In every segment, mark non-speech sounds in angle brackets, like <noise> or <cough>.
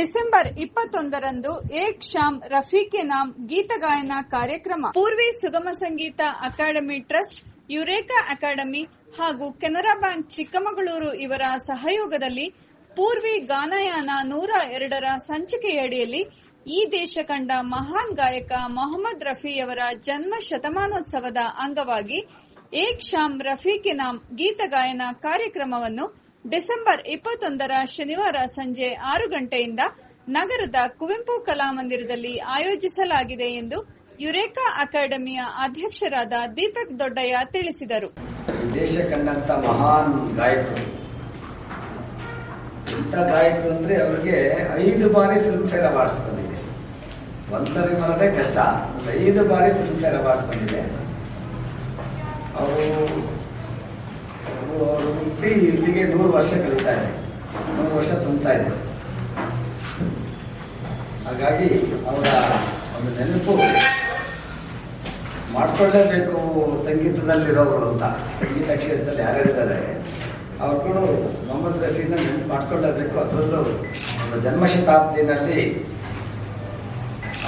December ಇಪ್ಪತ್ತೊಂದರಂದು ಏಕ್ ಶಾಮ್ ರಫೀಕೆ ನಾಮ್ ಗೀತಗಾಯನ ಕಾರ್ಯಕ್ರಮ. ಪೂರ್ವಿ ಸುಗಮ ಸಂಗೀತ ಅಕಾಡೆಮಿ ಟ್ರಸ್ಟ್, ಯುರೇಕಾ ಅಕಾಡೆಮಿ ಹಾಗೂ ಕೆನರಾ ಬ್ಯಾಂಕ್ ಚಿಕ್ಕಮಗಳೂರು ಇವರ ಸಹಯೋಗದಲ್ಲಿ ಪೂರ್ವಿ ಗಾನಯಾನ ನೂರ ಎರಡರ ಸಂಚಿಕೆಯಡಿಯಲ್ಲಿ ಈ ದೇಶ ಕಂಡ ಮಹಾನ್ ಗಾಯಕ ಮೊಹಮ್ಮದ್ ರಫಿಯವರ ಜನ್ಮ ಶತಮಾನೋತ್ಸವದ ಅಂಗವಾಗಿ ಏಕ್ ಶಾಮ್ ರಫೀಕೆ ನಾಮ್ ಗೀತಗಾಯನ ಕಾರ್ಯಕ್ರಮವನ್ನು ಡಿಸೆಂಬರ್ ಇಪ್ಪತ್ತೊಂದರ ಶನಿವಾರ ಸಂಜೆ ಆರು ಗಂಟೆಯಿಂದ ನಗರದ ಕುವೆಂಪು ಕಲಾಮಂದಿರದಲ್ಲಿ ಆಯೋಜಿಸಲಾಗಿದೆ ಎಂದು ಯುರೇಕಾ ಅಕಾಡೆಮಿಯ ಅಧ್ಯಕ್ಷರಾದ ದೀಪಕ್ ದೊಡ್ಡಯ್ಯ ತಿಳಿಸಿದರು. ದೇಶ ಕಂಡಂತ ಮಹಾನ್ ಗಾಯಕರು. ಇಂಥ ಗಾಯಕರು ಅಂದ್ರೆ ಅವರಿಗೆ ಐದು ಬಾರಿ ಫಿಲ್ಮ್ ಫೇರ್ ಅವಾರ್ಡ್ಸ್ ಬಂದಿದೆ. ಒಂದ್ಸರಿ ಬರೋದೇ ಕಷ್ಟ ಐದು ಬಾರಿ ಫಿಲ್ಮ್ ಫೇರ್ ಅವಾರ್ಡ್ಸ್ ಬಂದಿದೆ. ಅವರು ಅವರು ಹುಟ್ಟಿ ಇಲ್ಲಿಗೆ ನೂರು ವರ್ಷ ಕಳೀತಾ ಇದೆ. ನೂರು ವರ್ಷ ತುಂಬ್ತಾ ಇದೆ. ಹಾಗಾಗಿ ಅವರ ಒಂದು ನೆನಪು ಮಾಡ್ಕೊಳ್ಳೇಬೇಕು ಸಂಗೀತದಲ್ಲಿರೋರು ಅಂತ. ಸಂಗೀತ ಕ್ಷೇತ್ರದಲ್ಲಿ ಯಾರ್ಯಾರಿದ್ದಾರೆ ಅವ್ರುಗಳು ಮೊಹಮ್ಮದ್ ರಫೀನ ನೆನಪು ಮಾಡ್ಕೊಳ್ಳೇಬೇಕು. ಅದರಲ್ಲೂ ಅವರ ಜನ್ಮ ಶತಾಬ್ದಿನಲ್ಲಿ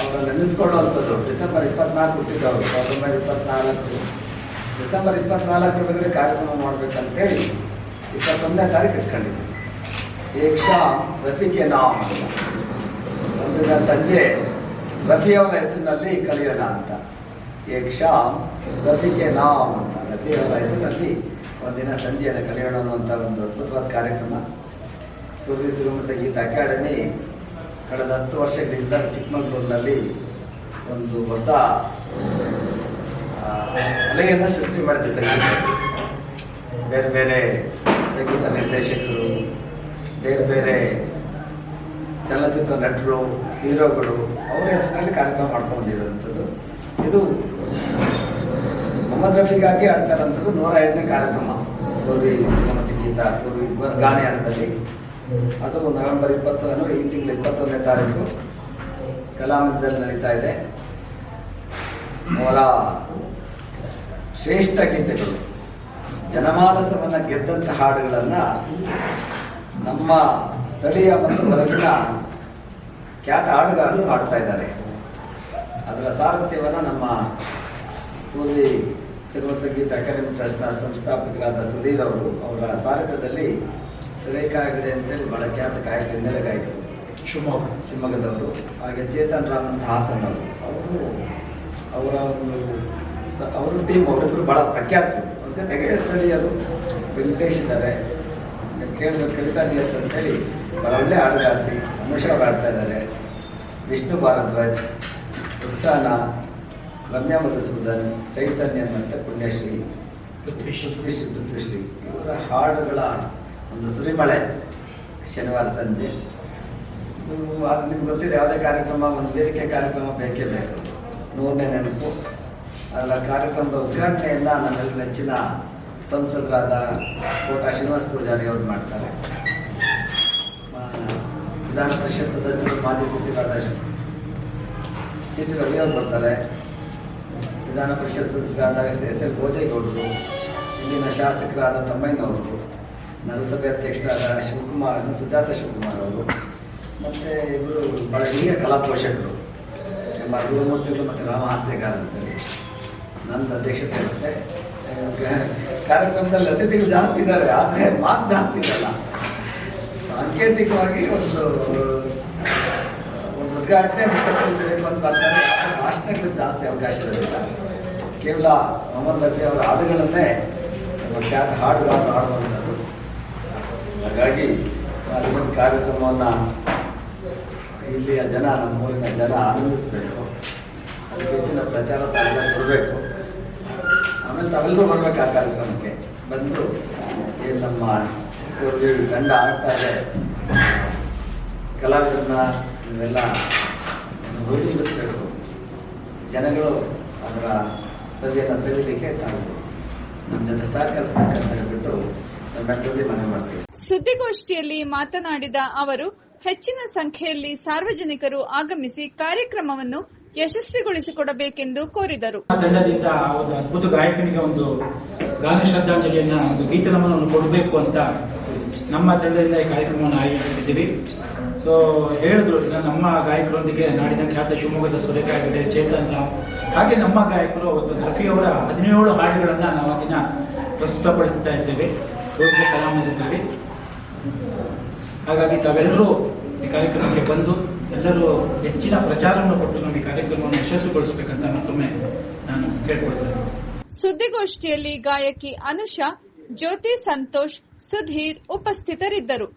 ಅವರ ನೆನೆಸ್ಕೊಳ್ಳುವಂಥದ್ದು. ಡಿಸೆಂಬರ್ ಇಪ್ಪತ್ನಾಲ್ಕು ಹುಟ್ಟಿದ್ದವರು ಸಾವಿರದ ಒಂಬೈನೂರ ಇಪ್ಪತ್ನಾಲ್ಕು. ಡಿಸೆಂಬರ್ ಇಪ್ಪತ್ನಾಲ್ಕರವರೆಗೆ ಕಾರ್ಯಕ್ರಮ ಮಾಡಬೇಕಂತೇಳಿ ಇಪ್ಪತ್ತೊಂದನೇ ತಾರೀಕು ಇಟ್ಕೊಂಡಿದ್ದೀನಿ. ಏಕ್ಷಾ ರಫಿಕೆ ನಾಮ್. ಒಂದು ದಿನ ಸಂಜೆ ರಫಿಯವರ ಹೆಸರಿನಲ್ಲಿ ಕಳೆಯೋಣ ಅಂತ. ಏಕ್ಷಾ ರಫಿಕೆ ನಾಮ್ ಅಂತ. ರಫಿಯವರ ಹೆಸರಿನಲ್ಲಿ ಒಂದಿನ ಸಂಜೆಯನ್ನು ಕಲಿಯೋಣ ಅನ್ನುವಂಥ ಒಂದು ಅದ್ಭುತವಾದ ಕಾರ್ಯಕ್ರಮ. ಪೂರ್ವಿ ಸುಗಮ ಸಂಗೀತ ಅಕಾಡೆಮಿ ಕಳೆದ ಹತ್ತು ವರ್ಷಗಳಿಂದ ಚಿಕ್ಕಮಗಳೂರಿನಲ್ಲಿ ಒಂದು ಹೊಸ ಅಲೆಯನ್ನು ಸೃಷ್ಟಿ ಮಾಡಿದೆ ಸಂಗೀತ. ಬೇರೆ ಬೇರೆ ಸಂಗೀತ ನಿರ್ದೇಶಕರು, ಬೇರೆ ಬೇರೆ ಚಲನಚಿತ್ರ ನಟರು, ಹೀರೋಗಳು ಅವರ ಹೆಸರಿನಲ್ಲಿ ಕಾರ್ಯಕ್ರಮ ಮಾಡ್ಕೊಂಡಿರುವಂಥದ್ದು. ಇದು ಮೊಹಮ್ಮದ್ ರಫಿಗಾಗಿ ಆಡ್ತಾ ಇರೋಂಥದ್ದು ನೂರ ಎರಡನೇ ಕಾರ್ಯಕ್ರಮ. ಪೂರ್ವಿ ಸಿನಿಮಾ ಸಂಗೀತ, ಪೂರ್ವಿ ಗಾನಯಾನದಲ್ಲಿ ಅದು ನವೆಂಬರ್ ಇಪ್ಪತ್ತನ್ನು ಈ ತಿಂಗಳ ಇಪ್ಪತ್ತೊಂದನೇ ತಾರೀಕು ಕಲಾಮಂದಿರದಲ್ಲಿ ನಡೀತಾ ಇದೆ. ಅವರ ಶ್ರೇಷ್ಠ ಗೀತೆಗಳು ಜನಮಾನಸವನ್ನು ಗೆದ್ದಂಥ ಹಾಡುಗಳನ್ನು ನಮ್ಮ ಸ್ಥಳೀಯ ಮತ್ತು ಹೊರಗಿನ ಖ್ಯಾತ ಹಾಡುಗಾರರು ಹಾಡ್ತಾ ಇದ್ದಾರೆ. ಅದರ ಸಾರಥ್ಯವನ್ನು ನಮ್ಮ ಪೂರ್ವಿ ಸಿನಿಮಾ ಸಂಗೀತ ಅಕಾಡೆಮಿ ಟ್ರಸ್ಟ್ನ ಸಂಸ್ಥಾಪಕರಾದ ಸುಧೀರ್ ಅವರು ಅವರ ಸಾರಥ್ಯದಲ್ಲಿ ಸುರೇಖಾ ಹೆಗಡೆ ಅಂತೇಳಿ ಬಹಳ ಖ್ಯಾತ ಗಾಯಕರು ಹಿನ್ನೆಲೆ ಗಾಯಕರು. ಶಿವಮೊಗ್ಗ. ಶಿವಮೊಗ್ಗದವರು. ಹಾಗೆ ಚೇತನ್ ರಾಮ್ ಅಂತ ಹಾಸನ್ ಅವರು ಅವರು ಅವರ ಒಂದು ಸ ಅವ್ರ ಟೀಮ್ ಅವರಿಬ್ಬರು ಭಾಳ ಪ್ರಖ್ಯಾತರು. ಅವ್ರ ಜೊತೆಗೆ ಸ್ಥಳೀಯರು ವೆಂಕಟೇಶ್ ಇದ್ದಾರೆ ಕೇಳಲು ಕವಿತಾ ನಿಯತ್ ಅಂತೇಳಿ ಭಾಳ ಒಳ್ಳೆ ಆಟಗಾರ್ತಿ ಅವ್ರು ಆಡ್ತಾ ಇದ್ದಾರೆ. ವಿಷ್ಣು ಭಾರದ್ವಾಜ್ ರುಕ್ಸಾನ ರಮ್ಯಾ ಮಧುಸೂದನ್ ಚೈತನ್ಯ ಮತ್ತು ಪುಣ್ಯಶ್ರೀ ಪೃಥ್ವೀಶ್ ಪೃಥ್ವಿಶ್ರೀ ಪೃಥ್ವಿಶ್ರೀ. ಇವರ ಹಾಡುಗಳ ಒಂದು ಸುರಿಮಳೆ ಶನಿವಾರ ಸಂಜೆ. ಅದು ನಿಮ್ಗೆ ಗೊತ್ತಿದೆ ಯಾವುದೇ ಕಾರ್ಯಕ್ರಮ ಒಂದು ವೇದಿಕೆ ಕಾರ್ಯಕ್ರಮ ಬೇಕೇ ಬೇಕು. ನೂರನೇ ನೆನಪು. ಅದರ ಕಾರ್ಯಕ್ರಮದ ಉದ್ಘಾಟನೆಯನ್ನ ನಮ್ಮೆಲ್ಲ ನೆಚ್ಚಿನ ಸಂಸದರಾದ ಕೋಟ ಶ್ರೀನಿವಾಸ ಪೂಜಾರಿ ಅವರು ಮಾಡ್ತಾರೆ. ವಿಧಾನ ಪರಿಷತ್ ಸದಸ್ಯರು, ಮಾಜಿ ಸಚಿವರಾದ ಸಿ ಟಿ ರವಿ ಅವರು ಬರ್ತಾರೆ. ವಿಧಾನ ಪರಿಷತ್ ಸದಸ್ಯರಾದ ಎಸ್ ಎಸ್ ಎಲ್ ಭೋಜೇಗೌಡರು, ಇಲ್ಲಿನ ಶಾಸಕರಾದ ತಮ್ಮಯ್ಯನವರು, ನಗರಸಭೆ ಅಧ್ಯಕ್ಷರಾದ ಶಿವಕುಮಾರ್ ಸುಜಾತ ಶಿವಕುಮಾರ್ ಅವರು, ಮತ್ತು ಇವರು ಬಹಳ ಹಿರಿಯ ಕಲಾ ಪೋಷಕರು ನಮ್ಮ ಗುರುಮೂರ್ತಿಗಳು ಮತ್ತು ರಾಮ ಹಾಸ್ಯಗಾರ ಅಂತೇಳಿ ನಂದು ಅಧ್ಯಕ್ಷತೆ ಇರುತ್ತೆ. <laughs> ಕಾರ್ಯಕ್ರಮದಲ್ಲಿ ಅತಿಥಿಗಳು ಜಾಸ್ತಿ ಇದ್ದಾರೆ, ಆದರೆ ಮಾತು ಜಾಸ್ತಿ ಇರಲ್ಲ. ಸಾಂಕೇತಿಕವಾಗಿ ಒಂದು ಒಂದು ಉದ್ಘಾಟನೆ ಮುಖ್ಯಮಂತ್ರಿ ಬರ್ತಾರೆ. ಭಾಷಣಗಳು ಜಾಸ್ತಿ ಅವಕಾಶ ಇರೋದಿಲ್ಲ. ಕೇವಲ ಮೊಹಮ್ಮದ್ ರಫಿ ಅವರ ಹಾಡುಗಳನ್ನೇ ಖ್ಯಾತ ಹಾಡುಗಳನ್ನು ಹಾಡುವಂಥದ್ದು. ಹಾಗಾಗಿ ಅಲ್ಲಿ ಒಂದು ಕಾರ್ಯಕ್ರಮವನ್ನು ಇಲ್ಲಿಯ ಜನ ನಮ್ಮ ಊರಿನ ಜನ ಆನಂದಿಸಬೇಕು. ಅದಕ್ಕೆ ಹೆಚ್ಚಿನ ಪ್ರಚಾರ ತಾವೆಲ್ಲರೂ ಬರ್ಬೇಕು ಆ ಕಾರ್ಯಕ್ರಮಕ್ಕೆ. ಬಂದು ಏನು ನಮ್ಮ ತಂಡ ಆಗ್ತಾ ಇದೆ. ಕಲಾವಿದರನ್ನ ನೀವೆಲ್ಲ ಗುರುತಿಸಬೇಕು ಜನಗಳು ಅದರ ಸವಿಯನ್ನು ಸವಿಲಿಕ್ಕೆ ತಾವು ನಮ್ಮ ಜೊತೆ ಸಹಕರಿಸಬೇಕಂತ ಹೇಳ್ಬಿಟ್ಟು ನಮ್ಮೆಲ್ಲರಲ್ಲಿ ಮನವಿ ಮಾಡ್ತೀವಿ. ಸುದ್ದಿಗೋಷ್ಠಿಯಲ್ಲಿ ಮಾತನಾಡಿದ ಅವರು, ಹೆಚ್ಚಿನ ಸಂಖ್ಯೆಯಲ್ಲಿ ಸಾರ್ವಜನಿಕರು ಆಗಮಿಸಿ ಕಾರ್ಯಕ್ರಮವನ್ನು ಯಶಸ್ವಿಗೊಳಿಸಿಕೊಡಬೇಕೆಂದು ಕೋರಿದರು. ತಂಡದಿಂದ ಒಂದು ಅದ್ಭುತ ಗಾಯಕನಿಗೆ ಒಂದು ಗಾನ ಶ್ರದ್ಧಾಂಜಲಿಯನ್ನ, ಒಂದು ಗೀತ ನಮನವನ್ನು ಕೊಡಬೇಕು ಅಂತ ನಮ್ಮ ತಂಡದಿಂದ ಈ ಕಾರ್ಯಕ್ರಮವನ್ನು ಆಯೋಜಿಸಿದ್ದೀವಿ. ಸೊ ಹೇಳಿದ್ರು ನಮ್ಮ ಗಾಯಕರೊಂದಿಗೆ ನಾಡಿನ ಖ್ಯಾತ ಶಿವಮೊಗ್ಗದ ಸುರೇಖ ಹೆಗಡೆ ಚೇತನ್ ಹಾಗೆ ನಮ್ಮ ಗಾಯಕರು ಅವತ್ತು ರಫಿ ಅವರ ಹದಿನೇಳು ಹಾಡುಗಳನ್ನು ನಾವು ಆ ದಿನ ಪ್ರಸ್ತುತಪಡಿಸ್ತಾ ಇದ್ದೇವೆ. ಕಲಾಮಂದಿರದಲ್ಲಿ. ಹಾಗಾಗಿ ತಾವೆಲ್ಲರೂ ಈ ಕಾರ್ಯಕ್ರಮಕ್ಕೆ ಬಂದು ಎಲ್ಲರೂ ಹೆಚ್ಚಿನ ಪ್ರಚಾರವನ್ನು ಕೊಟ್ಟು ನಮ್ಮ ಈ ಕಾರ್ಯಕ್ರಮವನ್ನು ಯಶಸ್ವಿಗೊಳಿಸಬೇಕಂತ ಮತ್ತೊಮ್ಮೆ ನಾನು ಕೇಳ್ಕೊಳ್ತೇನೆ ಸುದ್ದಿಗೋಷ್ಠಿಯಲ್ಲಿ ಗಾಯಕಿ ಅನುಷಾ, ಜ್ಯೋತಿ ಸಂತೋಷ್, ಸುಧೀರ್ ಉಪಸ್ಥಿತರಿದ್ದರು.